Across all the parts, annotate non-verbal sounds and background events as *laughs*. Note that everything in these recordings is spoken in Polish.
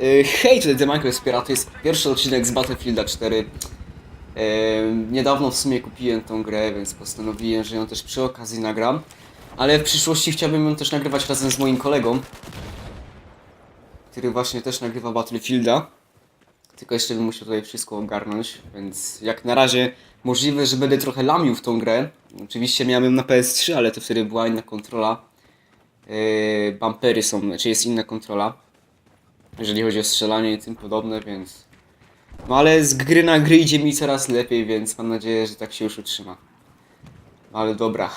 Yy, hej, tutaj The to jest pierwszy odcinek z Battlefielda 4. Yy, niedawno w sumie kupiłem tą grę, więc postanowiłem, że ją też przy okazji nagram. Ale w przyszłości chciałbym ją też nagrywać razem z moim kolegą, który właśnie też nagrywa Battlefielda. Tylko jeszcze bym musiał tutaj wszystko ogarnąć, więc jak na razie możliwe, że będę trochę lamił w tą grę. Oczywiście miałem ją na PS3, ale to wtedy była inna kontrola. Yy, bumpery są, znaczy jest inna kontrola. Jeżeli chodzi o strzelanie i tym podobne, więc... No ale z gry na gry idzie mi coraz lepiej, więc mam nadzieję, że tak się już utrzyma. No ale dobra.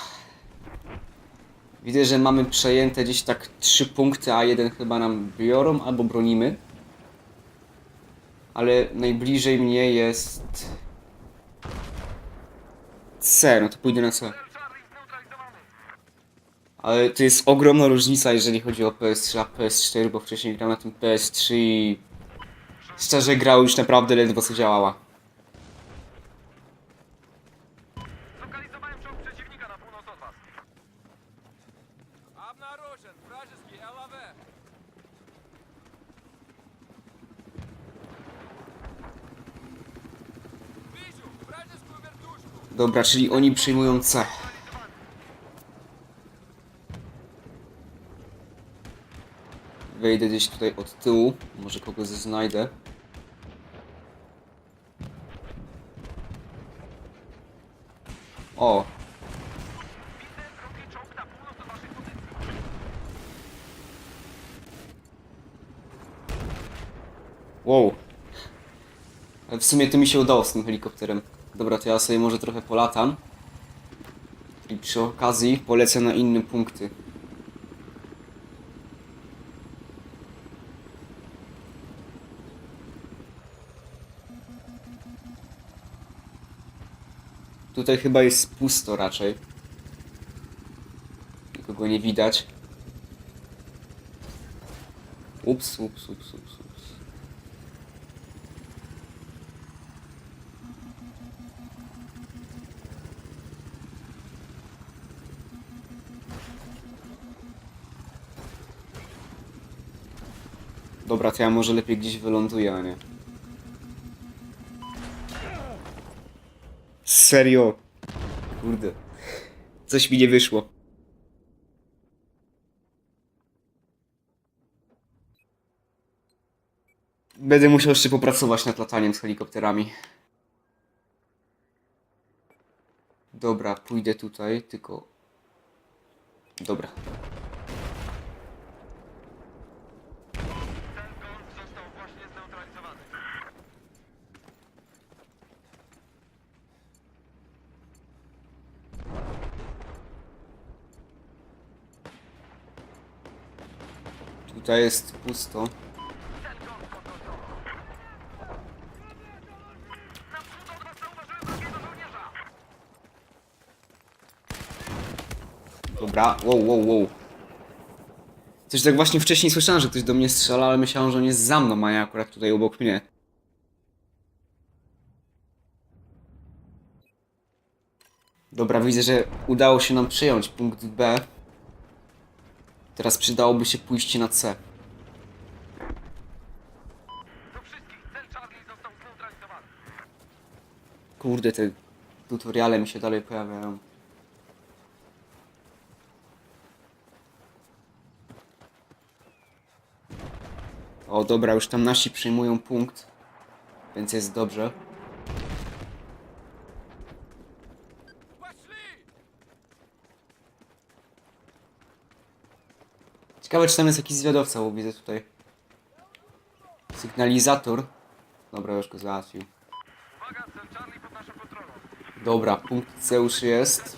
Widzę, że mamy przejęte gdzieś tak trzy punkty, a jeden chyba nam biorą albo bronimy. Ale najbliżej mnie jest... C, no to pójdę na C. Ale to jest ogromna różnica, jeżeli chodzi o PS3 a PS4, bo wcześniej grałem na tym PS3 i szczerze grał już naprawdę ledwo co działała. Zlokalizowałem czołg przeciwnika na północ od was. Обнаружен вражеский ЛАВ. Вижу вражескую вертушку. Dobra, czyli oni przyjmują C. Wejdę gdzieś tutaj od tyłu, może kogoś znajdę. O! Wow. W sumie to mi się udało z tym helikopterem. Dobra, to ja sobie może trochę polatam. I przy okazji polecę na inne punkty. Tutaj chyba jest pusto raczej. Nikogo nie widać. Ups, ups, ups, ups, ups. Dobra, to ja może lepiej gdzieś wyląduję, a nie. Serio? Kurde. Coś mi nie wyszło. Będę musiał jeszcze popracować nad lataniem z helikopterami. Dobra, pójdę tutaj, tylko... Dobra. Tutaj jest pusto. Dobra, wow, wow, wow. Coś tak właśnie wcześniej słyszałem, że ktoś do mnie strzela, ale myślałem, że on jest za mną, a nie akurat tutaj obok mnie. Dobra, widzę, że udało się nam przejąć punkt B. Teraz przydałoby się pójście na C. Kurde, te tutoriale mi się dalej pojawiają. O, dobra, już tam nasi przyjmują punkt, więc jest dobrze. Ciekawe, czy tam jest jakiś zwiadowca, bo widzę tutaj sygnalizator. Dobra, już go załatwił. Dobra, punkt C już jest.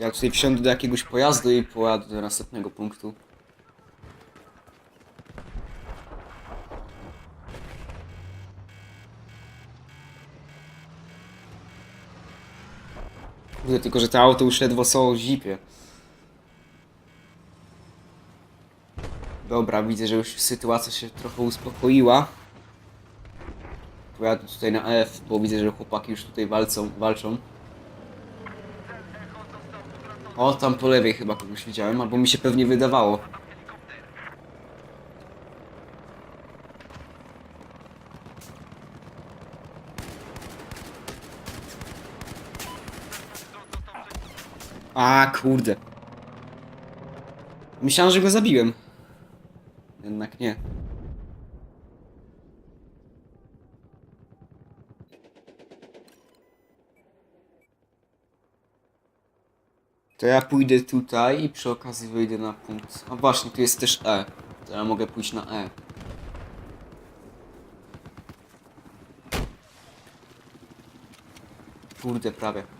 Ja tutaj wsiądę do jakiegoś pojazdu i pojadę do następnego punktu. Tylko że to auto już ledwo są o zipie. Dobra, widzę, że już sytuacja się trochę uspokoiła. Pojadę tutaj na F, bo widzę, że chłopaki już tutaj walczą. walczą. O, tam po lewej chyba kogoś widziałem, albo mi się pewnie wydawało. A, kurde. Myślałem, że go zabiłem. Jednak nie. To ja pójdę tutaj i przy okazji wyjdę na punkt. A właśnie, tu jest też E. To ja mogę pójść na E. Kurde, prawie.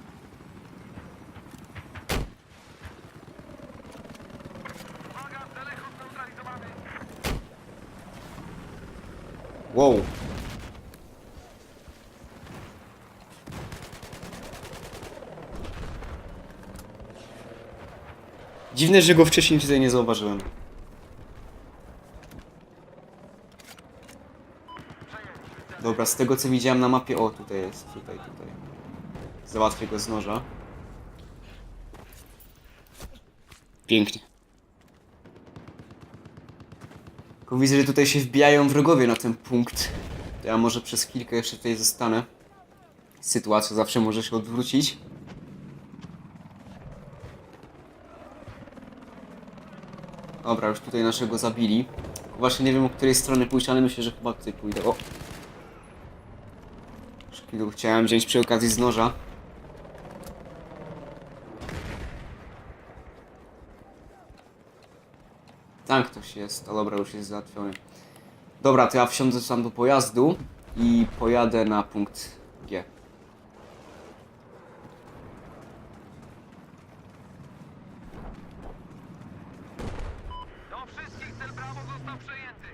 Wow. Dziwne, że go wcześniej tutaj nie zauważyłem. Dobra, z tego co widziałem na mapie... O, tutaj jest, tutaj, tutaj. Załatwię go z noża. Pięknie. Tylko widzę, że tutaj się wbijają wrogowie na ten punkt. To ja może przez chwilkę jeszcze tutaj zostanę. Sytuacja zawsze może się odwrócić. Dobra, już tutaj naszego zabili. Właśnie nie wiem, o której strony pójść, ale myślę, że chyba tutaj pójdę. O! Chciałem wziąć przy okazji z noża. Tam ktoś jest. O dobra, już jest załatwiony. Dobra, to ja wsiądę sam do pojazdu i pojadę na punkt G. Do wszystkich cel prawo został przejęty.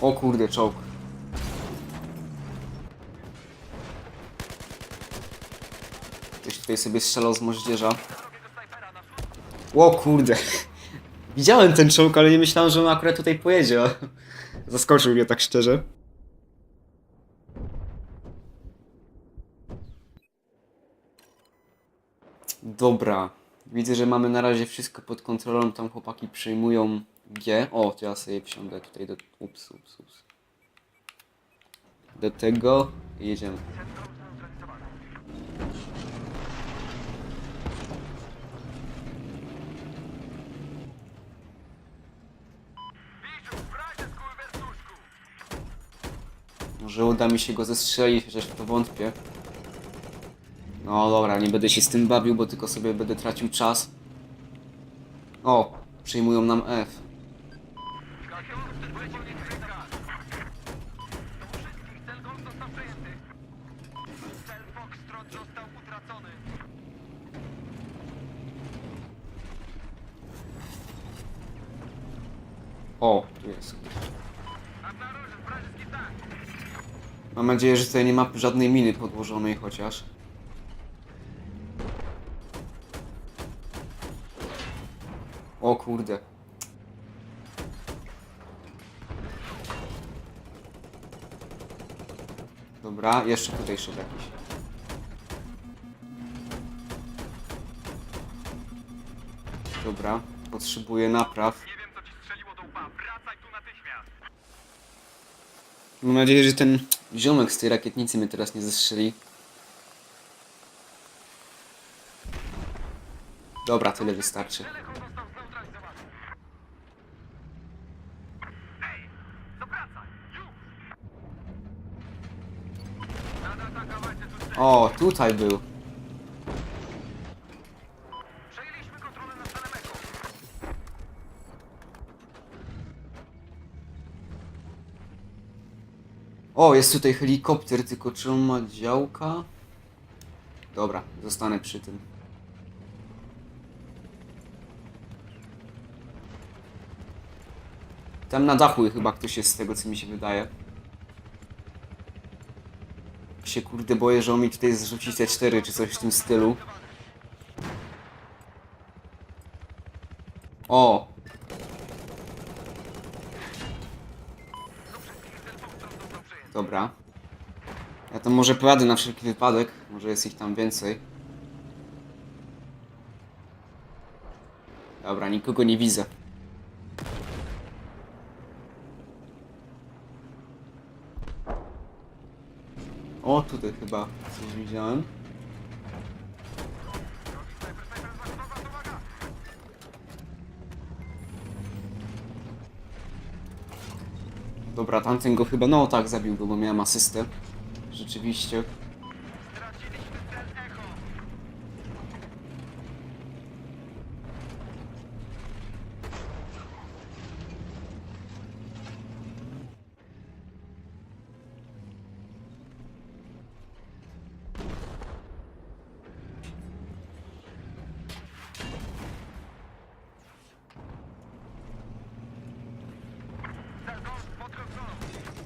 O kurde, czołg. Ktoś tutaj sobie strzelał z moździerza. Drogiego snajpera na wschód. O kurde. *laughs* Widziałem ten czołg, ale nie myślałem, że on akurat tutaj pojedzie. *laughs* Zaskoczył mnie tak szczerze. Dobra. Widzę, że mamy na razie wszystko pod kontrolą. Tam chłopaki przyjmują G. O, to ja sobie wsiądę tutaj do... Ups, ups, ups. Do tego jedziemy. Może uda mi się go zestrzelić, chociaż w to wątpię. No dobra, nie będę się z tym bawił, bo tylko sobie będę tracił czas. O, przyjmują nam F. Szlakiem wleciał niedźwiedź gaz. Do wszystkich cel Golf został przejęty. Cel Foxtrot został utracony. O, tu jest. Обнаружен вражеский танк. Mam nadzieję, że tutaj nie ma żadnej miny podłożonej chociaż. O kurde. Dobra, jeszcze tutaj szedł jakiś. Dobra, potrzebuję napraw. Nie wiem, co ci strzeliło do łba. Wracaj tu natychmiast. Mam nadzieję, że ten ziomek z tej rakietnicy mnie teraz nie zestrzeli. Dobra, tyle wystarczy. O, tutaj był. O, jest tutaj helikopter, tylko czy on ma działka? Dobra, zostanę przy tym. Tam na dachu chyba ktoś jest z tego, co mi się wydaje. Się kurde boję, że on mi tutaj zrzuci C4 czy coś w tym stylu. O! Dobra. Ja to może pojadę na wszelki wypadek, może jest ich tam więcej. Dobra, nikogo nie widzę. O, tutaj chyba coś widziałem. Dobra, tamten go chyba, no tak, zabił go, bo miałem asystę. Rzeczywiście.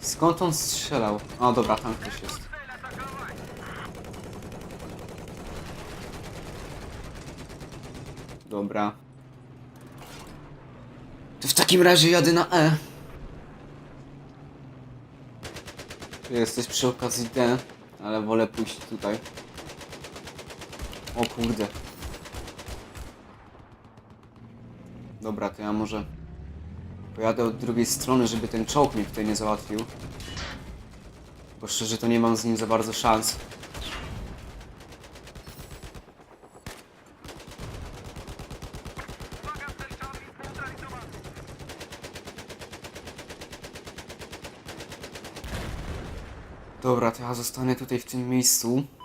Skąd on strzelał? A, dobra, tam ktoś jest. Dobra. To w takim razie jadę na E. Tu jesteś przy okazji D, ale wolę pójść tutaj. O kurde. Dobra, to ja może pojadę od drugiej strony, żeby ten czołg mnie tutaj nie załatwił. Bo szczerze to nie mam z nim za bardzo szans. Dobra, to ja zostanę tutaj w tym miejscu.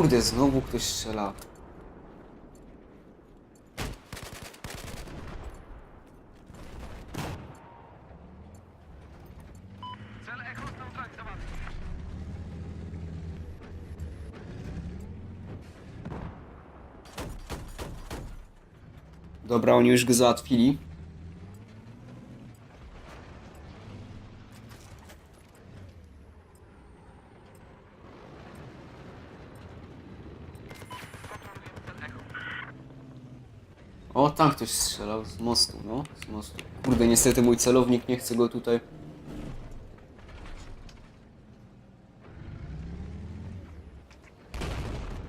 Kurde, znowu ktoś strzela. Dobra, oni już go załatwili. Tam ktoś strzelał z mostu, no, z mostu. Kurde, niestety mój celownik nie chce go tutaj.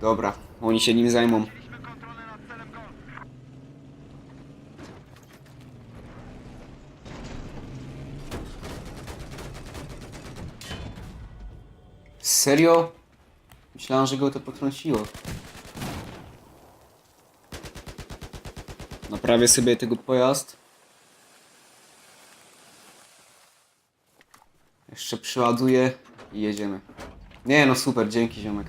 Dobra, oni się nim zajmą. Serio? Myślałem, że go to potrąciło. Naprawię sobie tego pojazd. Jeszcze przeładuję i jedziemy. Nie no super, dzięki ziomek.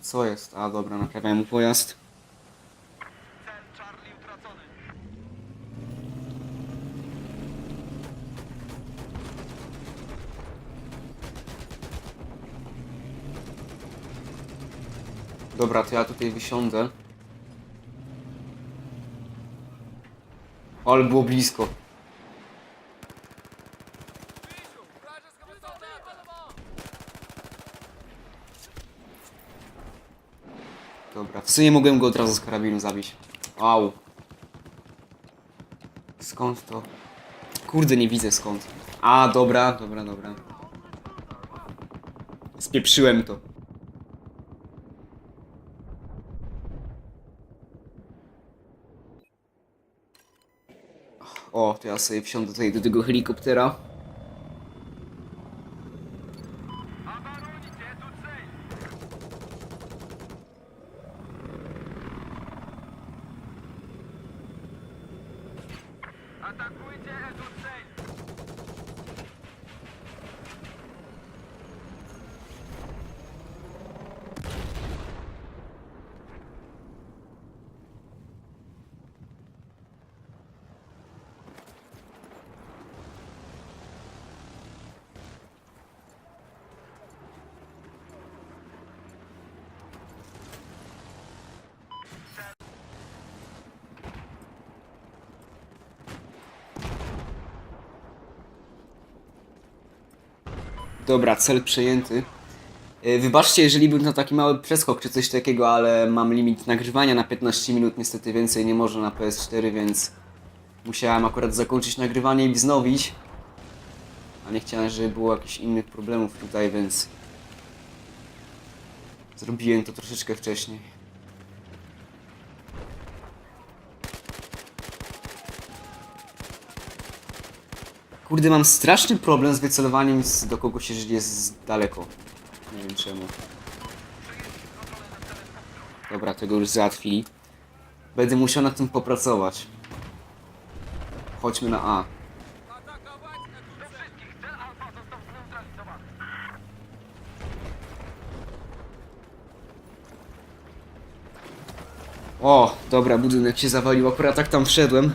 Co jest? A dobra, naprawiam pojazd. Dobra, to ja tutaj wysiądę. Ale było blisko. Dobra, w sumie mogłem go od razu z karabinu zabić. Au. Skąd to? Kurde, nie widzę skąd. A, dobra, dobra, dobra. Spieprzyłem to. O, to ja sobie wsiądę tutaj do tego helikoptera. Dobra, cel przejęty. Yy, Wybaczcie, jeżeli był to taki mały przeskok czy coś takiego, ale mam limit nagrywania na 15 minut, niestety więcej nie można na PS4, więc musiałem akurat zakończyć nagrywanie i wznowić. A nie chciałem, żeby było jakichś innych problemów tutaj, więc zrobiłem to troszeczkę wcześniej. Kurde, mam straszny problem z wycelowaniem z, do kogoś, jeżeli jest daleko. Nie wiem czemu. Dobra, tego już załatwili. Będę musiał nad tym popracować. Chodźmy na A. O, dobra, budynek się zawalił, akurat tak tam wszedłem.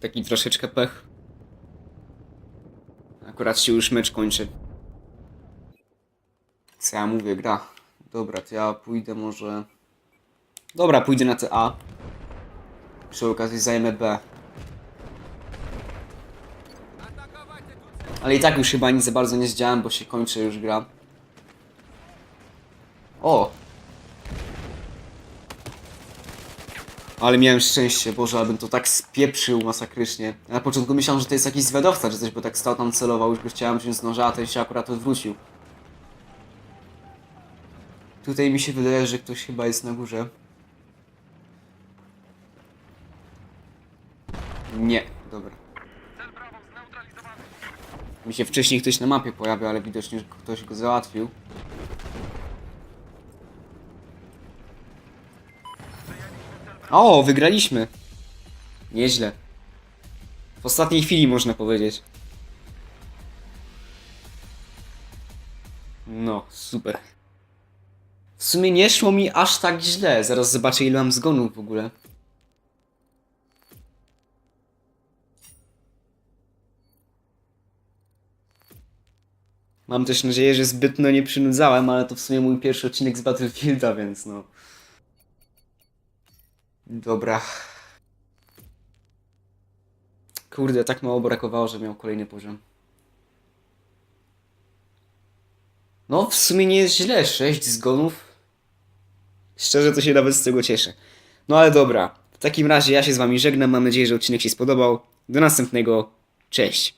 Taki troszeczkę pech. Akurat się już mecz kończy. Co ja mówię, gra. Dobra, to ja pójdę może... Dobra, pójdę na te A. Przy okazji zajmę B. Ale i tak już chyba nic za bardzo nie zdziałam, bo się kończy już gra. O! Ale miałem szczęście, Boże, abym to tak spieprzył masakrycznie. Na początku myślałem, że to jest jakiś zwiadowca, czy coś, bo tak stał tam celował, już go chciałem wziąć z noża, a ten się akurat odwrócił. Tutaj mi się wydaje, że ktoś chyba jest na górze. Nie, dobra. Mi się wcześniej ktoś na mapie pojawił, ale widocznie ktoś go załatwił. O, wygraliśmy. Nieźle. W ostatniej chwili można powiedzieć. No, super. W sumie nie szło mi aż tak źle. Zaraz zobaczę ile mam zgonów w ogóle. Mam też nadzieję, że zbytnio nie przynudzałem, ale to w sumie mój pierwszy odcinek z Battlefielda, więc no. Dobra. Kurde, tak mało brakowało, że miał kolejny poziom. No, w sumie nie jest źle. 6 zgonów. Szczerze to się nawet z tego cieszę. No ale dobra. W takim razie ja się z wami żegnam. Mam nadzieję, że odcinek się spodobał. Do następnego. Cześć.